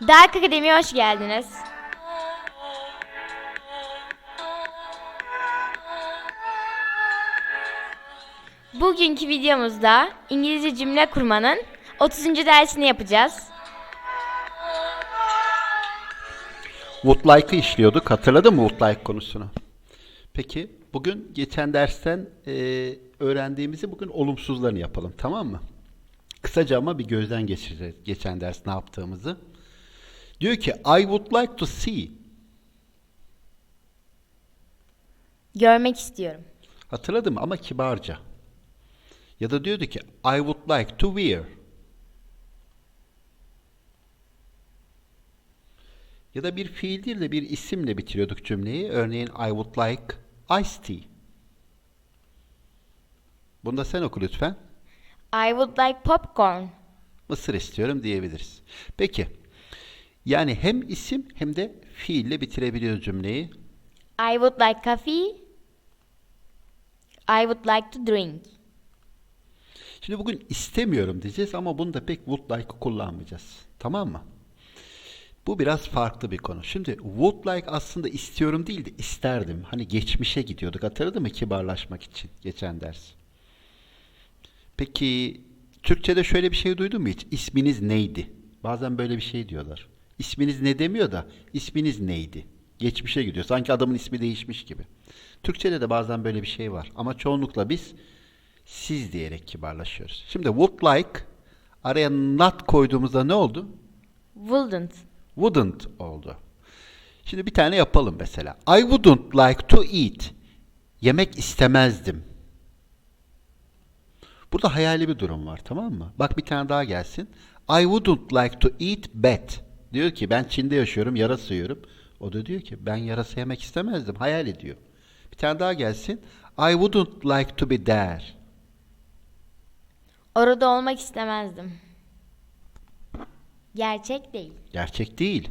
Dark Akademi'ye hoş geldiniz. Bugünkü videomuzda İngilizce cümle kurmanın 30. dersini yapacağız. Would like'ı işliyorduk. Hatırladın mı would like konusunu? Peki bugün geçen dersten e, öğrendiğimizi bugün olumsuzlarını yapalım tamam mı? Kısaca ama bir gözden geçireceğiz geçen ders ne yaptığımızı. Diyor ki I would like to see. Görmek istiyorum. Hatırladın mı ama kibarca. Ya da diyordu ki I would like to wear. Ya da bir fiil değil de bir isimle bitiriyorduk cümleyi. Örneğin I would like iced tea. Bunu da sen oku lütfen. I would like popcorn. Mısır istiyorum diyebiliriz. Peki. Yani hem isim hem de fiille bitirebiliyoruz cümleyi. I would like coffee. I would like to drink. Şimdi bugün istemiyorum diyeceğiz ama bunu da pek would like'ı kullanmayacağız. Tamam mı? Bu biraz farklı bir konu. Şimdi would like aslında istiyorum değil de isterdim. Hani geçmişe gidiyorduk. Hatırladın mı kibarlaşmak için geçen ders? Peki Türkçe'de şöyle bir şey duydun mu hiç? İsminiz neydi? Bazen böyle bir şey diyorlar. İsminiz ne demiyor da isminiz neydi? Geçmişe gidiyor. Sanki adamın ismi değişmiş gibi. Türkçe'de de bazen böyle bir şey var. Ama çoğunlukla biz siz diyerek kibarlaşıyoruz. Şimdi would like araya not koyduğumuzda ne oldu? Wouldn't. Wouldn't oldu. Şimdi bir tane yapalım mesela. I wouldn't like to eat. Yemek istemezdim. Burada hayali bir durum var tamam mı? Bak bir tane daha gelsin. I wouldn't like to eat bat. Diyor ki ben Çin'de yaşıyorum, yarasa yiyorum. O da diyor ki ben yarasa yemek istemezdim. Hayal ediyor. Bir tane daha gelsin. I wouldn't like to be there. Orada olmak istemezdim. Gerçek değil. Gerçek değil.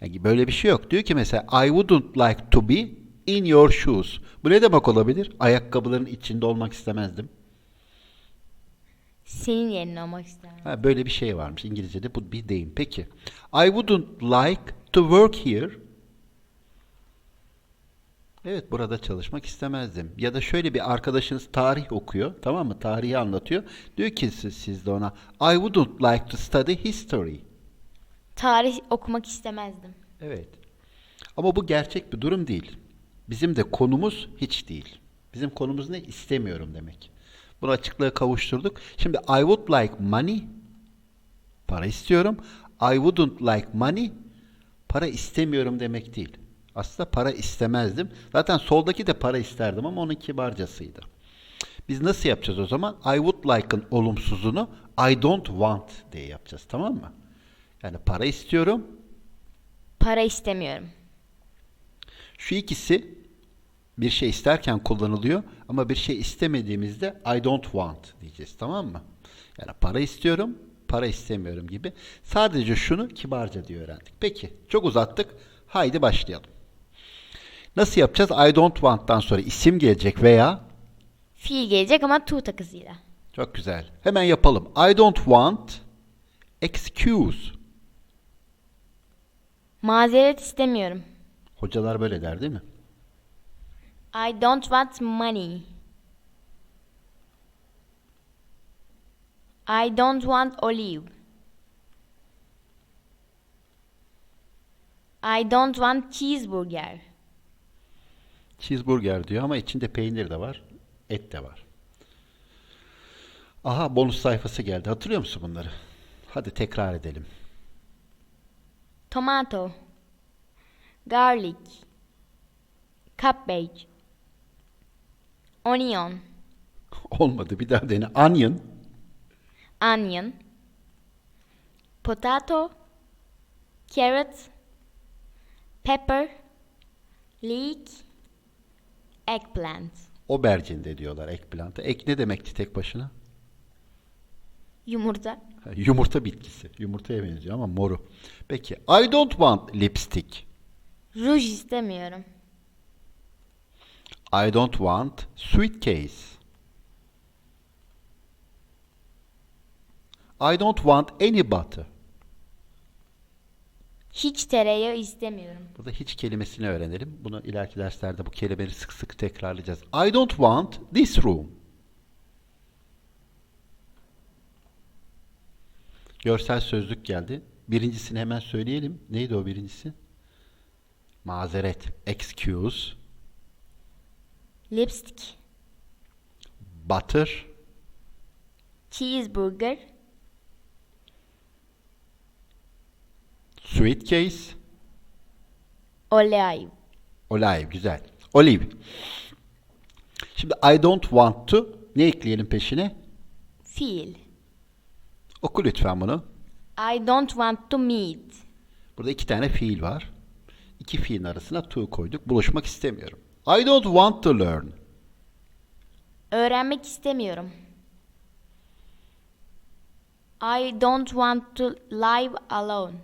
Yani böyle bir şey yok. Diyor ki mesela I wouldn't like to be in your shoes. Bu ne demek olabilir? Ayakkabıların içinde olmak istemezdim. Senin yerine olmak istemezdim. Ha, böyle bir şey varmış İngilizce'de bu bir deyim. Peki. I wouldn't like to work here. Evet burada çalışmak istemezdim. Ya da şöyle bir arkadaşınız tarih okuyor. Tamam mı? Tarihi anlatıyor. Diyor ki siz, siz de ona I wouldn't like to study history. Tarih okumak istemezdim. Evet. Ama bu gerçek bir durum değil. Bizim de konumuz hiç değil. Bizim konumuz ne? İstemiyorum demek. Bunu açıklığa kavuşturduk. Şimdi I would like money. Para istiyorum. I wouldn't like money. Para istemiyorum demek değil. Aslında para istemezdim. Zaten soldaki de para isterdim ama onun kibarcasıydı. Biz nasıl yapacağız o zaman? I would like'ın olumsuzunu I don't want diye yapacağız. Tamam mı? Yani para istiyorum. Para istemiyorum. Şu ikisi bir şey isterken kullanılıyor ama bir şey istemediğimizde I don't want diyeceğiz tamam mı? Yani para istiyorum, para istemiyorum gibi. Sadece şunu kibarca diye öğrendik. Peki çok uzattık. Haydi başlayalım. Nasıl yapacağız? I don't want'tan sonra isim gelecek veya Fiil gelecek ama to takısıyla. çok güzel. Hemen yapalım. I don't want excuse. Mazeret istemiyorum. Hocalar böyle der değil mi? I don't want money. I don't want olive. I don't want cheeseburger. Cheeseburger diyor ama içinde peynir de var, et de var. Aha bonus sayfası geldi. Hatırlıyor musun bunları? Hadi tekrar edelim. Tomato. Garlic. Cabbage. Onion. Olmadı. Bir daha dene. Onion, Onion. Potato. Carrot. Pepper. Leek. Eggplant. aubergine de diyorlar eggplant'a. Ek ne demekti tek başına? Yumurta. Ha, Yumurta bitkisi. Yumurtaya benziyor ama moru. Peki. I don't want lipstick. Ruj istemiyorum. I don't want suitcase. I don't want any butter. Hiç tereyağı istemiyorum. Burada hiç kelimesini öğrenelim. Bunu ileriki derslerde bu kelimeleri sık sık tekrarlayacağız. I don't want this room. Görsel sözlük geldi. Birincisini hemen söyleyelim. Neydi o birincisi? Mazeret. Excuse. Lipstick. Butter. Cheeseburger. Suitcase. Olive. Olive. Güzel. Olive. Şimdi I don't want to ne ekleyelim peşine? Feel. Oku lütfen bunu. I don't want to meet. Burada iki tane fiil var. İki fiilin arasına to koyduk. Buluşmak istemiyorum. I don't want to learn. Öğrenmek istemiyorum. I don't want to live alone.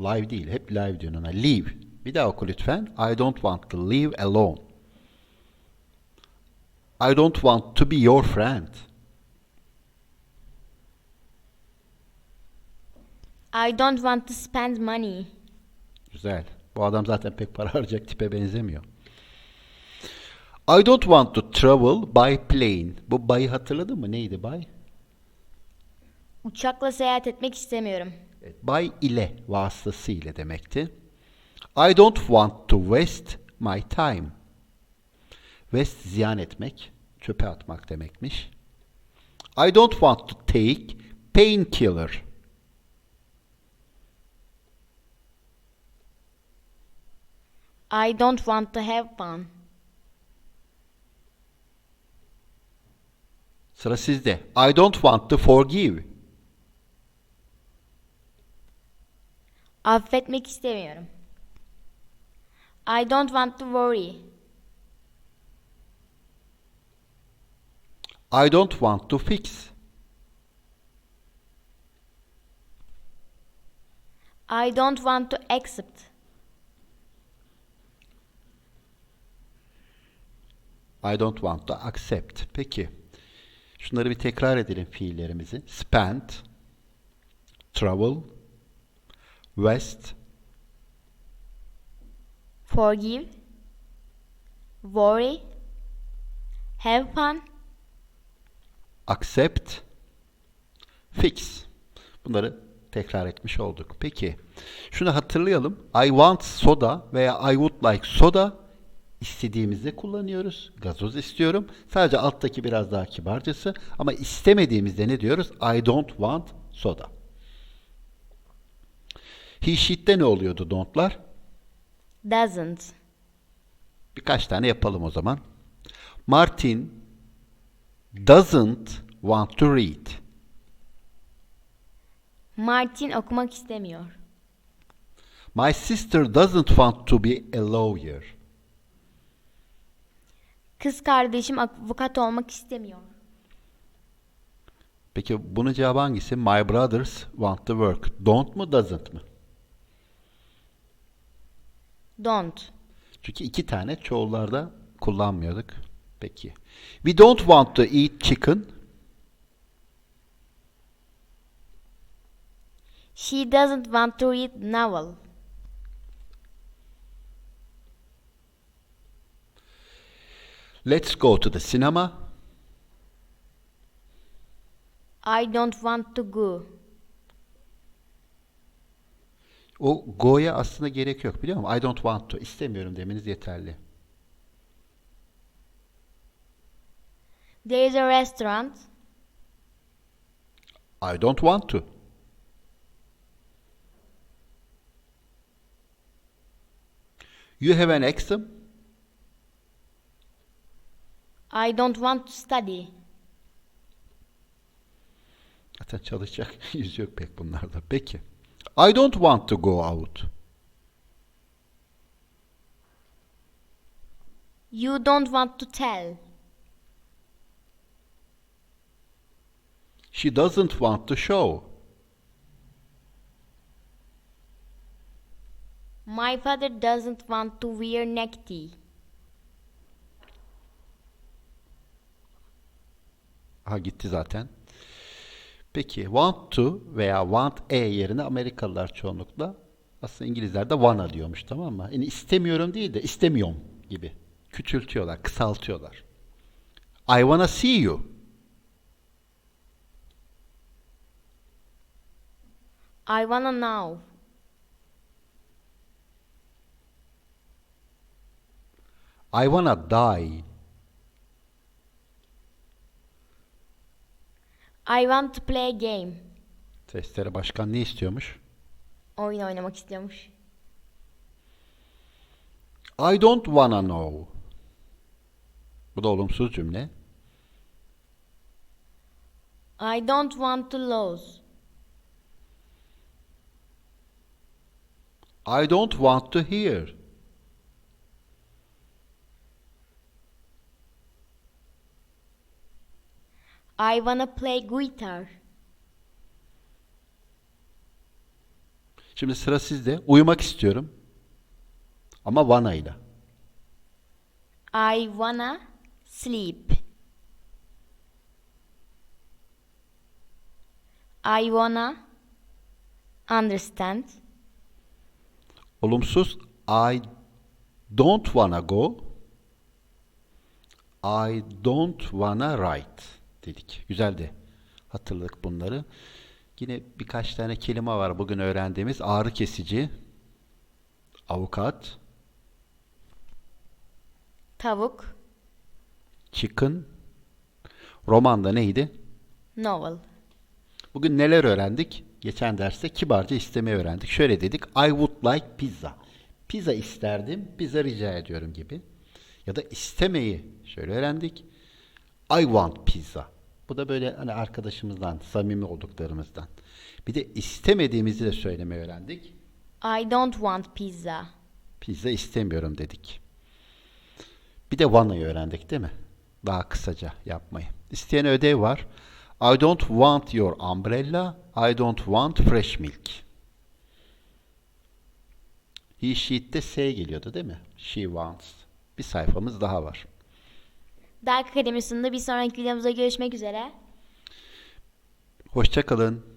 Live değil. Hep live diyorsun ona. Live. Bir daha oku lütfen. I don't want to live alone. I don't want to be your friend. I don't want to spend money. Güzel. Bu adam zaten pek para harcayacak tipe benzemiyor. I don't want to travel by plane. Bu by'ı hatırladın mı? Neydi by? Uçakla seyahat etmek istemiyorum. Evet, by ile vasıtası ile demekti. I don't want to waste my time. Waste ziyan etmek, çöpe atmak demekmiş. I don't want to take painkiller. I don't want to have fun. Sıra sizde. I don't want to forgive. Affetmek istemiyorum. I don't want to worry. I don't want to fix. I don't want to accept. I don't want to accept. Peki. Şunları bir tekrar edelim fiillerimizi. Spend, travel, waste, Forgive. Worry. Have fun. accept, fix. Bunları tekrar etmiş olduk. Peki. Şunu hatırlayalım. I want soda veya I would like soda istediğimizde kullanıyoruz. Gazoz istiyorum. Sadece alttaki biraz daha kibarcası. Ama istemediğimizde ne diyoruz? I don't want soda. He she'de ne oluyordu don't'lar? Doesn't. Birkaç tane yapalım o zaman. Martin doesn't want to read. Martin okumak istemiyor. My sister doesn't want to be a lawyer. Kız kardeşim avukat olmak istemiyor. Peki bunun cevabı hangisi? My brothers want to work. Don't mu doesn't mı? Don't. Çünkü iki tane çoğullarda kullanmıyorduk. Peki. We don't want to eat chicken. She doesn't want to read novel. Let's go to the cinema. I don't want to go. O go'ya aslında gerek yok biliyor musun? I don't want to. İstemiyorum demeniz yeterli. There is a restaurant. I don't want to. You have an exam? I don't want to study. Zaten çalışacak yüz yok pek bunlarda. Peki. I don't want to go out. You don't want to tell. She doesn't want to show. My father doesn't want to wear necktie. Ha gitti zaten. Peki want to veya want a yerine Amerikalılar çoğunlukla Aslında İngilizler de wanna diyormuş tamam mı? Yani istemiyorum değil de istemiyorum gibi. Küçültüyorlar, kısaltıyorlar. I wanna see you. I wanna know. I wanna die. I want to play a game. Testere başkan ne istiyormuş? Oyun oynamak istiyormuş. I don't wanna know. Bu da olumsuz cümle. I don't want to lose. I don't want to hear. I wanna play guitar. Şimdi sıra sizde. Uyumak istiyorum. Ama wanna ile. I wanna sleep. I wanna understand. Olumsuz I don't wanna go. I don't wanna write dedik. Güzeldi. Hatırladık bunları. Yine birkaç tane kelime var bugün öğrendiğimiz. Ağrı kesici, avukat, Tavuk. chicken, romanda neydi? Novel. Bugün neler öğrendik? Geçen derste kibarca istemeyi öğrendik. Şöyle dedik. I would like pizza. Pizza isterdim, pizza rica ediyorum gibi. Ya da istemeyi şöyle öğrendik. I want pizza. Bu da böyle hani arkadaşımızdan, samimi olduklarımızdan. Bir de istemediğimizi de söylemeyi öğrendik. I don't want pizza. Pizza istemiyorum dedik. Bir de wanna'yı öğrendik değil mi? Daha kısaca yapmayı. İsteyen ödev var. I don't want your umbrella. I don't want fresh milk. He, she'de S geliyordu değil mi? She wants. Bir sayfamız daha var. Dark Akademisi'nde bir sonraki videomuzda görüşmek üzere. Hoşça kalın.